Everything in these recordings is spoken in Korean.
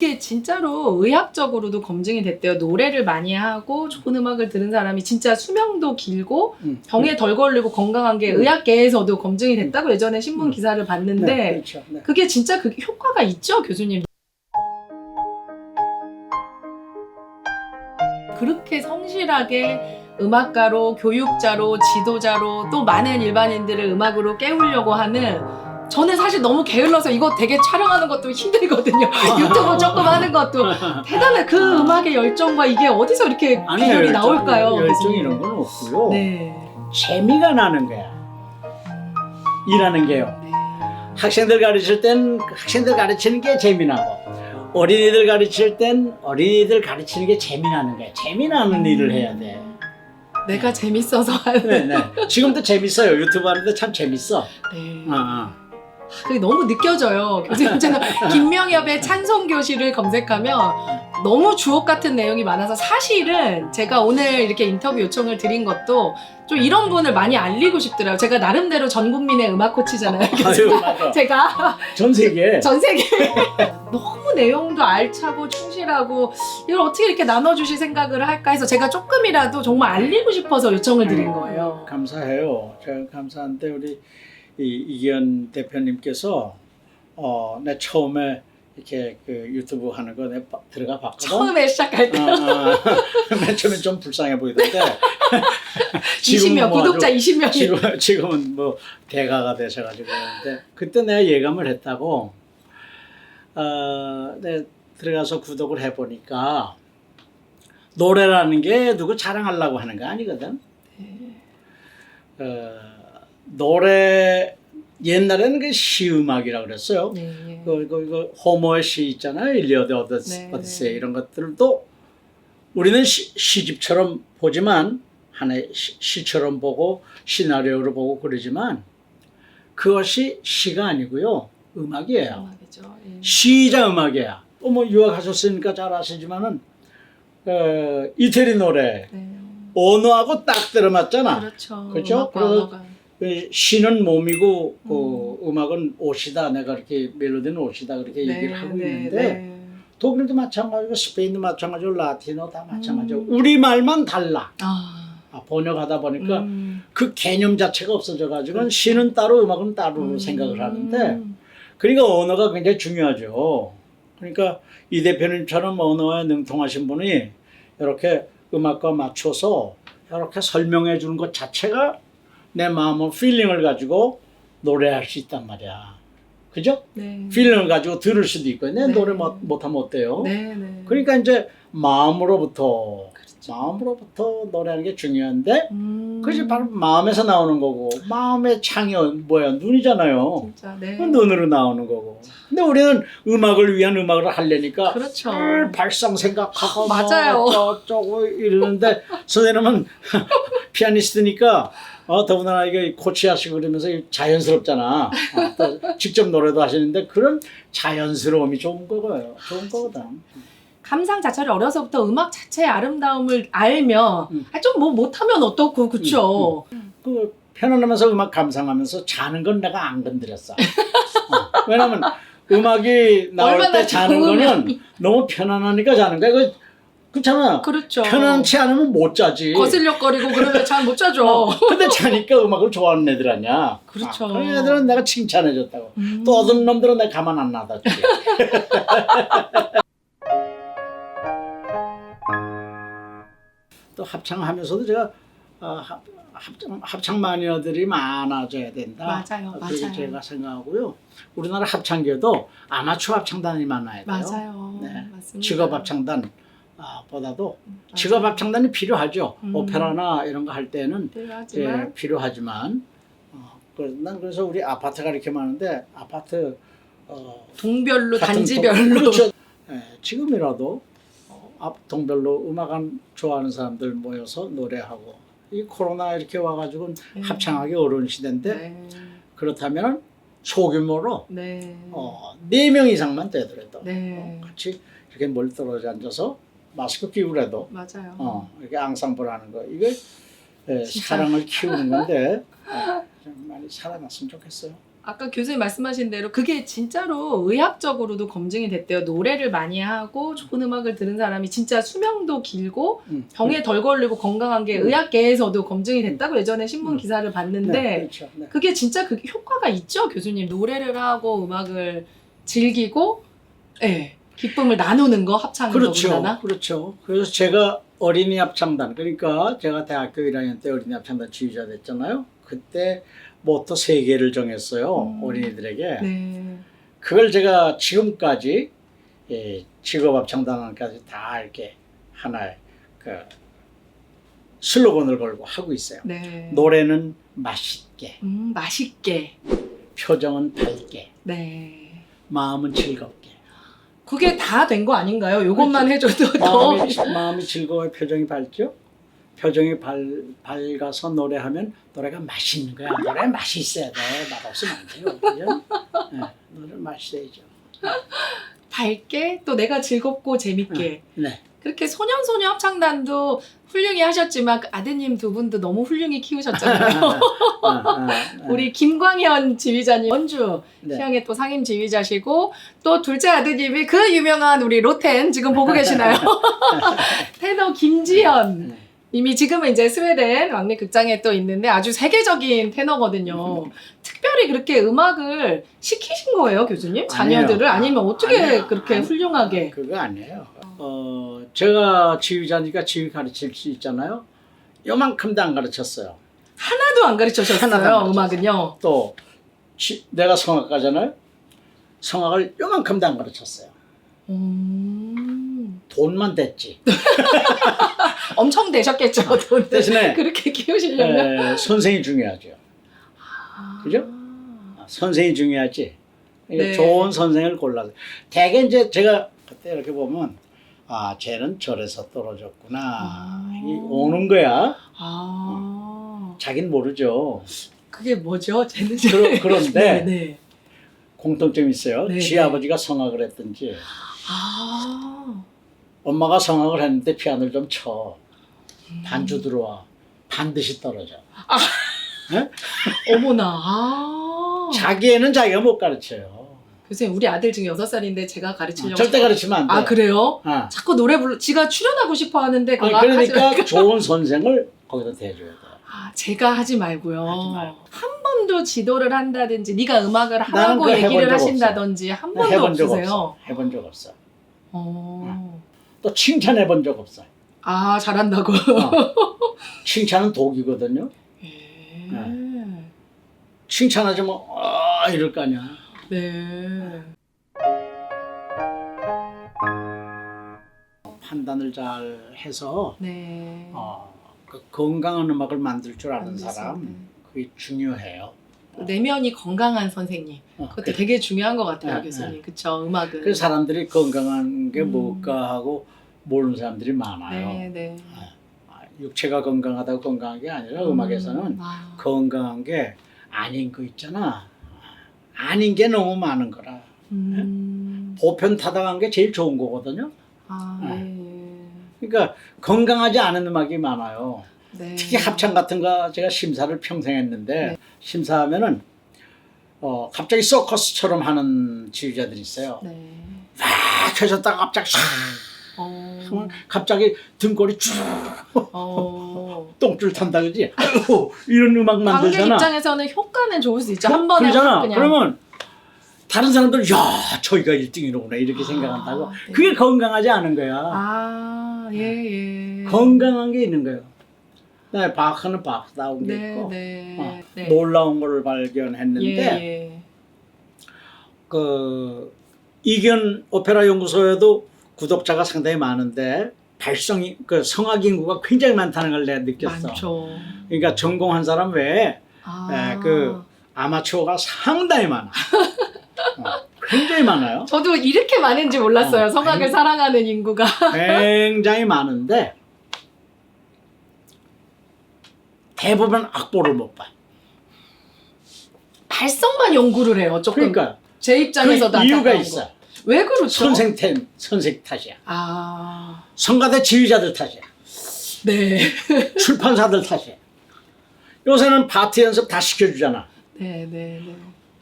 이게 진짜로 의학적으로도 검증이 됐대요. 노래를 많이 하고 좋은 음악을 들은 사람이 진짜 수명도 길고 음. 병에 덜 걸리고 건강한 게 음. 의학계에서도 검증이 됐다고 예전에 신문 음. 기사를 봤는데 네, 그렇죠. 네. 그게 진짜 그 효과가 있죠, 교수님. 그렇게 성실하게 음악가로, 교육자로, 지도자로 또 많은 일반인들을 음악으로 깨우려고 하는 저는 사실 너무 게을러서 이거 되게 촬영하는 것도 힘들거든요. 유튜브 조금 하는 것도 대단해. 그 음악의 열정과 이게 어디서 이렇게 아니에요, 비결이 열정, 나올까요? 열정 교수님? 이런 건 없고요. 네. 재미가 나는 거야. 일하는 게요. 네. 학생들 가르칠 땐 학생들 가르치는 게 재미나고 어린이들 가르칠 땐 어린이들 가르치는 게 재미나는 거야. 재미나는 일을 해야 돼. 내가 재밌어서 하는. 네, 네. 지금도 재밌어요. 유튜브 하는데 참 재밌어. 네. 어, 어. 그게 너무 느껴져요. 교수님 제가 김명엽의 찬송 교실을 검색하면 너무 주옥 같은 내용이 많아서 사실은 제가 오늘 이렇게 인터뷰 요청을 드린 것도 좀 이런 분을 많이 알리고 싶더라고요. 제가 나름대로 전 국민의 음악 코치잖아요. 아유, 맞아. 제가 전 세계 전 세계 너무 내용도 알차고 충실하고 이걸 어떻게 이렇게 나눠주실 생각을 할까 해서 제가 조금이라도 정말 알리고 싶어서 요청을 드린 거예요. 감사해요. 제가 감사한데 우리 이, 이기현 대표님께서 어, 내 처음에 이렇게 그 유튜브 하는 거 봐- 들어가 봤거든. 처음에 시작할 때 어, 어. 맨 처음에 좀 불쌍해 보이던데 20명 뭐 구독자 20명이 지금 지금은 뭐 대가가 되셔가지고 그런데 그때 내가 예감을 했다고 어, 내 들어가서 구독을 해보니까 노래라는 게 누구 자랑하려고 하는 거 아니거든. 어, 노래 옛날에는 그 시음악이라고 그랬어요. 네, 네. 그, 그, 그 호모의 시 있잖아요. 일리어드 오디세, 네, 네. 이런 것들도 우리는 시, 시집처럼 보지만 하나의 시, 시처럼 보고 시나리오로 보고 그러지만 그것이 시가 아니고요. 음악이에요. 음악이죠. 예. 시자 음악이야. 어, 뭐 유학하셨으니까 잘 아시지만은 어, 이태리 노래 네. 언어하고 딱 들어맞잖아. 그렇죠. 그렇죠? 그래서 언어가. 그 시는 몸이고 그 음악은 옷이다. 내가 이렇게 멜로디는 옷이다 그렇게 얘기를 하고 있는데 네. 독일도 마찬가지고 스페인도 마찬가지고 라틴어 다 마찬가지고 음. 우리 말만 달라. 아, 아, 번역하다 보니까 음. 그 개념 자체가 없어져 가지고 시는 따로 음악은 따로 음. 생각을 하는데 그러니까 언어가 굉장히 중요하죠. 그러니까 이 대표님처럼 언어에 능통하신 분이 이렇게 음악과 맞춰서 이렇게 설명해 주는 것 자체가 내 마음의 필링을 가지고 노래할 수 있단 말이야. 그죠? 네. 필링을 가지고 들을 수도 있고, 내 네. 노래 못, 못하면 어때요? 네, 네. 그러니까 이제 마음으로부터, 그렇죠. 마음으로부터 노래하는 게 중요한데, 음. 그것이 바로 마음에서 나오는 거고, 마음의 창이 뭐야? 눈이잖아요. 진짜 네. 그 눈으로 나오는 거고. 근데 우리는 음악을 위한 음악을 하려니까 그렇죠. 늘 발상 생각하고 아, 맞아요. 뭐 어쩌고 이러는데 선생님은 피아니스트니까 어, 더군다나 이게 코치하시고 그러면서 자연스럽잖아. 어, 또 직접 노래도 하시는데 그런 자연스러움이 좋은 거고요. 좋은 거거든. 감상 자체를 어려서부터 음악 자체의 아름다움을 알면 음. 아, 좀 뭐 못하면 어떻고 그쵸 그 편안하면서 음악 감상하면서 자는 건 내가 안 건드렸어. 어, 왜냐면 음악이 나올 얼마나 때 자는 좋으면. 거는 너무 편안하니까 자는 거야. 그 그렇잖아. 그렇죠 편안치 않으면 못 자지. 거슬려거리고 그러면 잘 못 자죠 어, 근데 자니까 음악을 좋아하는 애들 아니야. 그렇죠. 아, 그런 애들은 내가 칭찬해줬다고. 음. 또 어떤 놈들은 내가 가만 안 놔뒀지. 합창하면서도 제가 어, 합, 합창, 합창 마니어들이 많아져야 된다. 맞아요, 그렇게 맞아요. 제가 생각하고요. 우리나라 합창계도 아마추어 합창단이 많아야 돼요. 맞아요 네. 맞습니다 직업 합창단 아, 보다도 맞아요. 직업 합창단이 필요하죠. 음. 오페라나 이런 거 할 때는 필요하지만 예, 필요하지만 어, 그, 난 그래서 우리 아파트가 이렇게 많은데 아파트 어, 동별로 같은 단지별로 동- 그렇죠. 예, 지금이라도 동별로 음악을 좋아하는 사람들 모여서 노래하고 이 코로나 이렇게 와가지고 네. 합창하기 어려운 시대인데 네. 그렇다면 소규모로 네. 어, 4명 이상만 되더라도 네. 어, 같이 이렇게 멀리 떨어져 앉아서 마스크 끼고라도 맞아요 어, 이렇게 앙상블 하는 거 이게 예. 사랑을 키우는 건데 예, 좀 많이 살아났으면 좋겠어요. 아까 교수님 말씀하신 대로 그게 진짜로 의학적으로도 검증이 됐대요. 노래를 많이 하고 좋은 음악을 들은 사람이 진짜 수명도 길고 음. 병에 덜 걸리고 건강한 게 음. 의학계에서도 검증이 됐다고 예전에 신문 음. 기사를 봤는데 네, 그렇죠. 네. 그게 진짜 그 효과가 있죠, 교수님. 노래를 하고 음악을 즐기고, 예, 기쁨을 나누는 거 합창으로 그렇죠. 그러나? 그렇죠. 그래서 제가 어린이 합창단 그러니까 제가 대학교 1학년 때 어린이 합창단 지휘자 됐잖아요. 그때 모토 세 개를 정했어요. 음. 어린이들에게. 네. 그걸 제가 지금까지 예, 직업 합창단까지 다 이렇게 하나의 그 슬로건을 걸고 하고 있어요. 네. 노래는 맛있게, 음, 맛있게. 표정은 밝게, 네. 마음은 즐겁게. 그게 다 된 거 아닌가요? 요것만 해줘도 더. 마음이, 마음이 즐거워 표정이 밝죠? 표정이 밝, 밝아서 노래하면 노래가 맛있는 거야. 노래 맛이 있어야 돼. 맛없으면 안 돼요. 그죠? 네, 노래 맛있어야죠. 밝게, 또 내가 즐겁고 재밌게. 네. 그렇게 소년소녀 합창단도 훌륭히 하셨지만 그 아드님 두 분도 너무 훌륭히 키우셨잖아요. 아, 아, 아. 우리 김광현 지휘자님 네. 희양의 또 상임 지휘자시고 또 둘째 아드님이 그 유명한 우리 로텐 지금 보고 계시나요? 테너 김지현 네. 님이 지금은 이제 스웨덴 왕립 극장에 또 있는데 아주 세계적인 테너거든요. 특별히 그렇게 음악을 시키신 거예요, 교수님? 자녀들을 아니에요. 아니면 어떻게 아니에요. 그렇게 아니, 훌륭하게? 그거 아니에요. 어, 제가 지휘자니까 지휘 가르칠 수 있잖아요. 요만큼도 안 가르쳤어요. 하나도 안 가르쳐셨어요, 하나도 안. 음악은요. 또 지- 내가 성악가잖아요. 성악을 요만큼도 안 가르쳤어요. 음, 돈만 됐지. 엄청 되셨겠죠, 돈 아, 대신에 그렇게 키우시려면. 에, 선생이 중요하죠. 그죠? 아, 선생이 중요하지. 그러니까 네. 좋은 선생을 골라서. 대개 이제 제가 그때 이렇게 보면 아, 쟤는 절에서 떨어졌구나. 아. 이 오는 거야. 아, 자긴 모르죠. 그게 뭐죠? 쟤는 그러- 그런데 네, 네. 공통점이 있어요. 네, 지 네. 아버지가 성악을 했든지 아, 엄마가 성악을 했는데 피아노를 좀 쳐. 음. 반주 들어와. 반드시 떨어져. 어머나. 아. 자기 애는 자기가 못 가르쳐요. 교수님, 우리 아들 지금 6살인데 제가 가르치려고. 절대 가르치면 안 돼. 아, 그래요? 아. 자꾸 노래 불러, 지가 출연하고 싶어 하는데, 아니, 하지 그러니까 말고. 좋은 선생을 거기서 대줘야 돼. 아, 제가 하지 말고요. 하지 말고. 한 번도 지도를 한다든지, 네가 음악을 하라고 얘기를 적 하신다든지, 한 번도 해본 적 없으세요. 없어. 해본 적 없어. 어. 또 칭찬해 본 적 없어. 아, 잘한다고. 어. 칭찬은 독이거든요. 예. 칭찬하지 뭐, 아, 이럴 거 아니야. 네. 판단을 잘 해서, 네. 어, 그 건강한 음악을 만들 줄 아는. 사람, 그게 중요해요. 내면이 건강한 선생님. 어, 그것도 되게 중요한 것 같아요, 네, 교수님. 그쵸, 음악은. 그 사람들이 건강한 게 음. 뭘까 하고 모르는 사람들이 많아요. 네, 네. 아, 육체가 건강하다고 건강한 게 아니라 음. 악에서는 음, 아. 건강한 게 아닌 거 있잖아. 아닌 게 너무 많은 거라. 음. 보편 타당한 게 제일 좋은 거거든요. 아, 네. 그러니까 건강하지 않은 음악이 많아요. 네. 특히 합창 같은 거 제가 심사를 평생 했는데 네. 심사하면은 어 갑자기 서커스처럼 하는 지휘자들이 있어요. 네. 막 해줬다가 갑자기 샥 어. 갑자기 등골이 쭉 어. 똥줄 탄다 그지? 아이고, 이런 음악 관객 만들잖아. 입장에서는 효과는 좋을 수 있죠. 한 번에 그러잖아. 확 그냥. 그러면 다른 사람들 야 저희가 1등이로구나 이렇게 아, 생각한다고. 네. 그게 건강하지 않은 거야. 아, 예, 예. 건강한 게 있는 거예요. 나 바크는 바크다운 게 네, 있고 네. 어, 네. 놀라운 걸 발견했는데 예, 예. 그 이견 오페라 연구소에도 구독자가 상당히 많은데 발성이 그 성악 인구가 굉장히 많다는 걸 내가 느꼈어. 많죠. 그러니까 전공한 사람 외에 아. 예, 그 아마추어가 상당히 많아. 어, 굉장히 많아요. 저도 이렇게 많은지 몰랐어요. 어, 성악을 아니. 사랑하는 인구가. 굉장히 많은데 대부분 악보를 못 봐. 발성만 연구를 해요. 조금. 그러니까 제그 입장에서도 이유가 있어. 거. 왜 그렇죠? 선생 탓, 선생 탓이야. 아, 성가대 지휘자들 탓이야. 네. 출판사들 탓이야. 요새는 파트 연습 다 시켜주잖아. 네, 네, 네.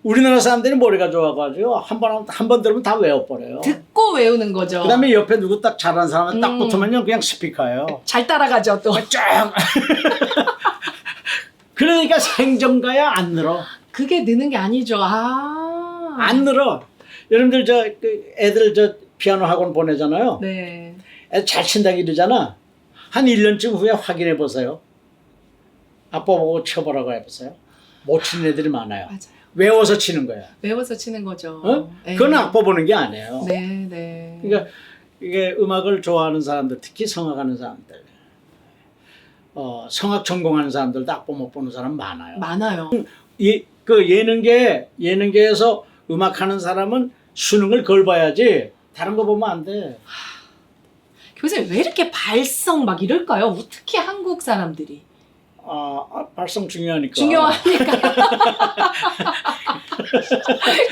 우리나라 사람들이 머리가 좋아가지고 한번 한 번 들으면 다 외워버려요. 듣고 외우는 거죠. 그다음에 옆에 누구 딱 잘하는 사람 딱 음. 붙으면요 그냥 스피커예요. 잘 따라가죠 또. 쫙. 그러니까 생정가야 안 늘어. 그게 느는 게 아니죠. 아. 안 늘어. 여러분들 저 그 애들 저 피아노 학원 보내잖아요. 네. 애들 잘 친다고 이러잖아. 한 1년쯤 후에 확인해 보세요. 아빠 보고 쳐보라고 해보세요. 못 치는 애들이 많아요. 맞아요. 외워서 치는 거야. 외워서 치는 거죠. 어? 네. 그건 악보 보는 게 아니에요. 네, 네. 그러니까 이게 음악을 좋아하는 사람들, 특히 성악하는 사람들, 어, 성악 전공하는 사람들도 악보 못 보는 사람 많아요. 많아요. 이, 그 예능계, 예능계에서 음악하는 사람은 수능을 걸 봐야지 다른 거 보면 안 돼. 교수님 왜 이렇게 발성 막 이럴까요? 뭐 특히 한국 사람들이 아, 아, 발성 중요하니까. 중요하니까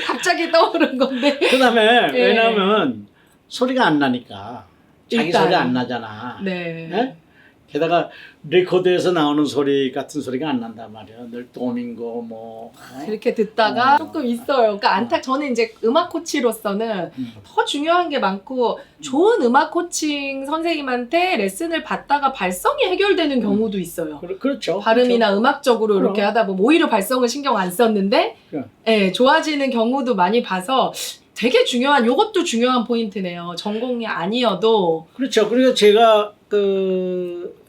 갑자기 떠오른 건데. 그 다음에 네. 왜냐하면 소리가 안 나니까. 자기 일단. 소리 안 나잖아. 네. 네? 게다가 레코드에서 나오는 소리 같은 소리가 안 난단 말이야. 늘 도밍고 뭐. 어? 그렇게 듣다가 어. 조금 있어요. 그러니까 안타 저는 이제 음악 코치로서는 음. 더 중요한 게 많고 좋은 음악 코칭 선생님한테 레슨을 받다가 발성이 해결되는 경우도 있어요. 그, 그렇죠. 발음이나 음악적으로 이렇게 그럼. 하다 보면 오히려 발성을 신경 안 썼는데 그럼. 예, 좋아지는 경우도 많이 봐서 되게 중요한 요것도 중요한 포인트네요. 전공이 아니어도 그렇죠. 그리고 제가 그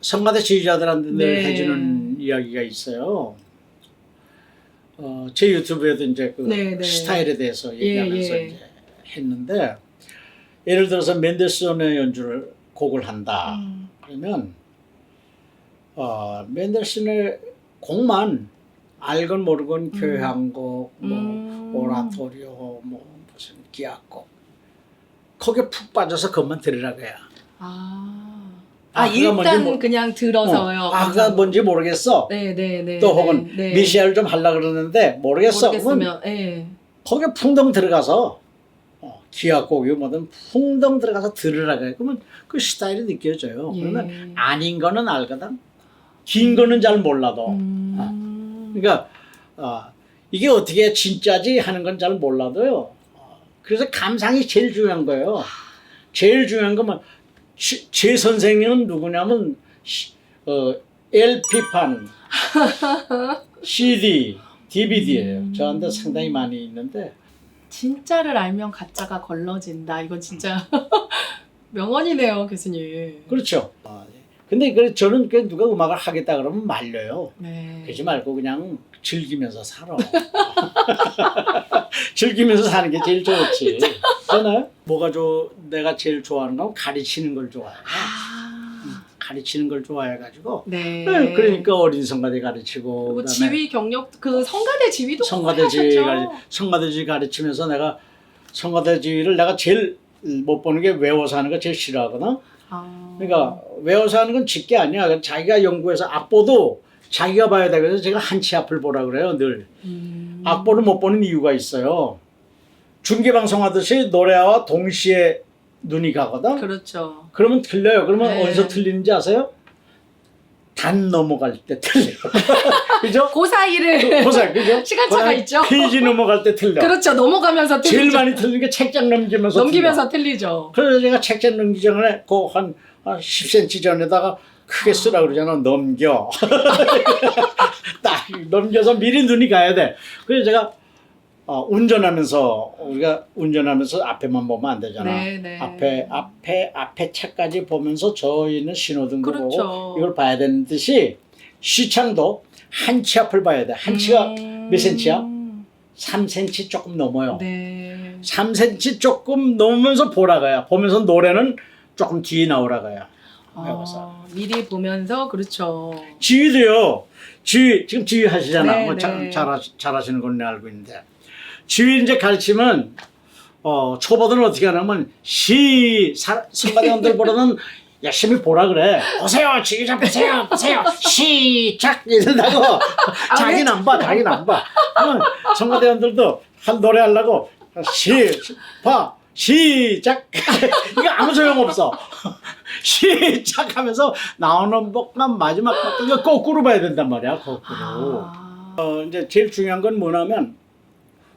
성가대 지휘자들한테 늘 네. 해주는 이야기가 있어요. 어, 제 유튜브에도 이제 그 네, 네. 스타일에 대해서 얘기하면서 예. 이제 했는데 예를 들어서 맨델슨의 연주를 곡을 한다. 음, 그러면 어, 맨델슨의 곡만 알건 모르건 교향곡, 뭐 음. 오라토리오, 뭐 무슨 기악곡 거기에 푹 빠져서 그것만 들으라고 해요. 아, 아, 아 일단 모- 그냥 들어서요. 어, 아, 그가 뭔지 모르겠어. 네, 네, 네. 또 네, 혹은 네. 미시아를 좀 하려 그러는데 모르겠어. 모르겠으면, 예. 거기에 풍덩 들어가서 어, 기악곡이 뭐든 풍덩 들어가서 들으라고 해. 그러면 그 스타일이 느껴져요. 예. 그러면 아닌 거는 알거든. 긴 거는 잘 몰라도. 음. 그러니까 어, 이게 어떻게 진짜지 하는 건 잘 몰라도요. 어, 그래서 감상이 제일 중요한 거예요. 제일 중요한 건 뭐제 선생님은 누구냐면 시- 어, LP판, CD, DVD예요. 음. 저한테 상당히 많이 있는데 진짜를 알면 가짜가 걸러진다. 이거 진짜 명언이네요, 교수님. 그렇죠. 아, 네. 근데 그 저는 그 누가 음악을 하겠다 그러면 말려요. 네. 그러지 말고 그냥 즐기면서 살아. 즐기면서 사는 게 제일 좋지. 그잖아요. 뭐가 좋? 내가 제일 좋아하는 건 가르치는 걸 좋아해. 아, 가르치는 걸 좋아해가지고. 네. 네, 그러니까 어린 성가대 가르치고 그리고 그다음에 지휘 경력 그 성가대 지휘도 성가대 지휘 하셨죠? 가르 성가대 지휘 가르치면서 내가 성가대 지휘를 내가 제일 못 보는 게 외워서 하는 거 제일 싫어하거든. 아. 그러니까 외워서 하는 건 직계 아니야. 자기가 연구해서 악보도 자기가 봐야 돼. 그래서 제가 한치 앞을 보라 그래요. 늘. 음. 악보를 못 보는 이유가 있어요. 중계 방송 하듯이 노래와 동시에 눈이 가거든. 그렇죠. 그러면 틀려요. 그러면 네. 어디서 틀리는지 아세요? 단 넘어갈 때 틀려. 그죠? 그 사이를 보세요. 그죠? 시간차가 있죠. 페이지 넘어갈 때 틀려. 그렇죠. 넘어가면서 틀리죠. 제일 많이 틀리는 게 책장 넘기면서 넘기면서 틀리죠. 틀려. 그래서 제가 책장 넘기기 전에 그한 한 10cm 전에다가 크게 쓰라 그러잖아. 넘겨. 딱 넘겨서 미리 눈이 가야 돼. 그래서 제가 어, 운전하면서 우리가 운전하면서 앞에만 보면 안 되잖아. 네, 네. 앞에 앞에 앞에 차까지 보면서 저희는 신호등도 그렇죠. 보고 이걸 봐야 되는 듯이 시창도 한 치 앞을 봐야 돼. 한 치가 음. 몇 센치야? 3cm 조금 넘어요. 네. 3cm 조금 넘으면서 보라가야. 보면서 노래는 조금 뒤에 나오라가야. 아, 미리 보면서 그렇죠. 지휘도요. 지휘 지금 지휘 하시잖아. 네, 뭐 자- 네. 잘하, 잘하시는 건 내가 알고 있는데 지휘 이제 가르치면 어 초보들은 어떻게 하냐면 시 사- 선가대원들보다는 열심히 보라 그래. 보세요, 지휘 좀 보세요, 보세요. 시작 이런다고 아, 자기는 안 봐, 자기는 안 봐. 그러면 선가대원들도 한 노래 하려고 시, 봐, 시작. 이거 아무 소용 없어. 시작하면서 나오는 것만 마지막 것만 거꾸로 봐야 된단 말이야, 거꾸로. 아, 어, 이제 제일 중요한 건 뭐냐면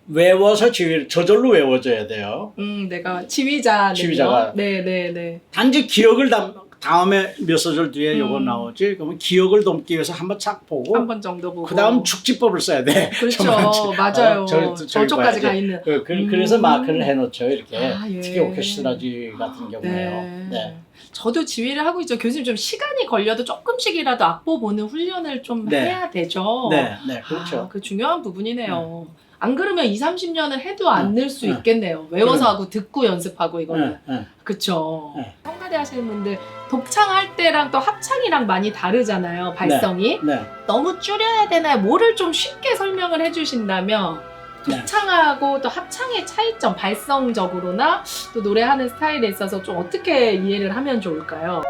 외워서 지휘를 저절로 외워져야 돼요. 음, 내가 지휘자. 지휘자가. 네, 네, 네. 단지 기억을 담, 다음에 몇 소절 뒤에 요거 음. 나오지. 그러면 기억을 돕기 위해서 한번 착 보고 한 번 정도 보고. 그 다음 축지법을 써야 돼. 그렇죠. 맞아요. 어, 저- 저- 저기 저쪽까지 봐야지. 가 있는. 그, 그, 음. 래서 마크를 해놓죠 이렇게 아, 예. 특히 오케스트라지 같은 경우에요. 네. 네. 저도 지휘를 하고 있죠. 교수님 좀 시간이 걸려도 조금씩이라도 악보 보는 훈련을 좀 네. 해야 되죠. 네, 네, 그렇죠. 아, 그 중요한 부분이네요. 안 그러면 2, 30년을 해도 안 응, 늘수 응. 있겠네요. 외워서. 하고 듣고 연습하고 이거는. 네, 네. 그쵸. 네. 성가대 하시는 분들 독창할 때랑 또 합창이랑 많이 다르잖아요. 발성이. 네. 너무 줄여야 되나요? 뭐를 좀 쉽게 설명을 해주신다면 네. 독창하고 또 합창의 차이점, 발성적으로나 또 노래하는 스타일에 있어서 좀 어떻게 이해를 하면 좋을까요?